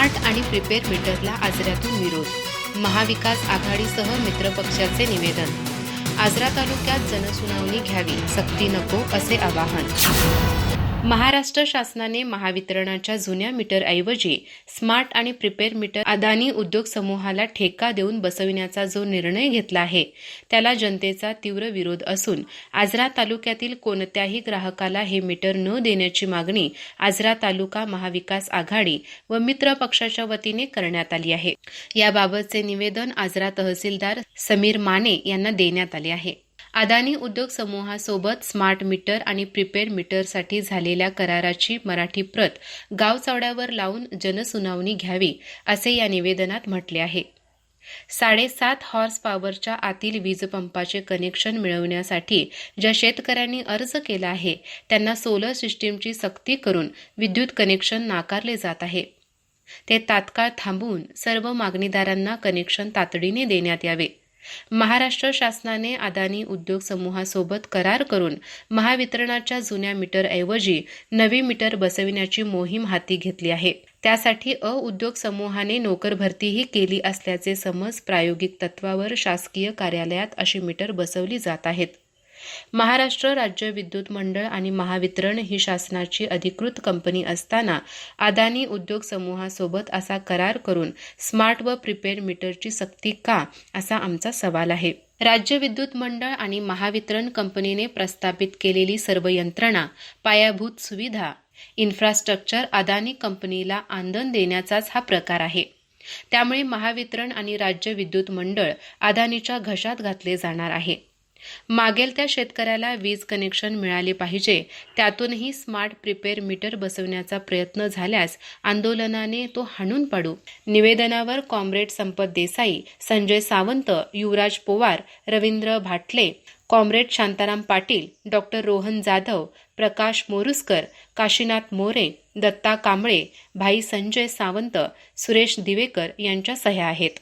Smart आणि prepare मीटरला आजऱ्यातून विरोध. महाविकास आघाडीसह मित्रपक्षाचे निवेदन. आजरा तालुक्यात जनसुनावणी घ्यावी सक्ती नको असे आवाहन. महाराष्ट्र शासनाने महावितरणाच्या जुन्या मीटरऐवजी स्मार्ट आणि प्रिपेअर मीटर अदानी उद्योग समूहाला ठेका देऊन बसविण्याचा जो निर्णय घेतला आहे त्याला जनतेचा तीव्र विरोध असून आजरा तालुक्यातील कोणत्याही ग्राहकाला हे मीटर न देण्याची मागणी आजरा तालुका महाविकास आघाडी व मित्र पक्षाच्या वतीने करण्यात आली आहे. याबाबतचे निवेदन आजरा तहसीलदार समीर माने यांना देण्यात आले आहे. अदानी उद्योग समूहासोबत स्मार्ट मीटर आणि प्रिपेड मीटरसाठी झालेल्या कराराची मराठी प्रत गावचवड्यावर लावून जनसुनावणी घ्यावी असे या निवेदनात म्हटले आहे. साडेसात हॉर्स पॉवरच्या आतील वीजपंपाचे कनेक्शन मिळवण्यासाठी ज्या शेतकऱ्यांनी अर्ज केला आहे त्यांना सोलर सिस्टीमची सक्ती करून विद्युत कनेक्शन नाकारले जात आहे. ते तात्काळ थांबवून सर्व मागणीदारांना कनेक्शन तातडीने देण्यात यावे. महाराष्ट्र शासनाने अदानी उद्योग समूहासोबत करार करून महावितरणाच्या जुन्या मीटरऐवजी नवी मीटर बसविण्याची मोहीम हाती घेतली आहे. त्यासाठी अ उद्योग समूहाने नोकर भरतीही केली असल्याचे समज प्रायोगिक तत्वावर शासकीय कार्यालयात अशी मीटर बसवली जात आहेत. महाराष्ट्र राज्य विद्युत मंडळ आणि महावितरण ही शासनाची अधिकृत कंपनी असताना अदानी उद्योग समूहासोबत असा करार करून स्मार्ट व प्रिपेड मीटरची सक्ती का असा आमचा सवाल आहे. राज्य विद्युत मंडळ आणि महावितरण कंपनीने प्रस्थापित केलेली सर्व यंत्रणा पायाभूत सुविधा इन्फ्रास्ट्रक्चर अदानी कंपनीला आंदन देण्याचाच हा प्रकार आहे. त्यामुळे महावितरण आणि राज्य विद्युत मंडळ अदानीच्या घशात घातले जाणार आहे. मागेल त्या शेतकऱ्याला वीज कनेक्शन मिळाले पाहिजे. त्यातूनही स्मार्ट प्रिपेअर मीटर बसवण्याचा प्रयत्न झाल्यास आंदोलनाने तो हाणून पाडू. निवेदनावर comrade Sampat Desai Sanjay Sawant Yuvraj Powar Ravindra Bhatle comrade Shantaram Patil doctor Rohan Jadhav Prakash Moruskar Kashinath More Datta Kamble भाई संजय सावंत सुरेश दिवेकर यांच्या सह्या आहेत.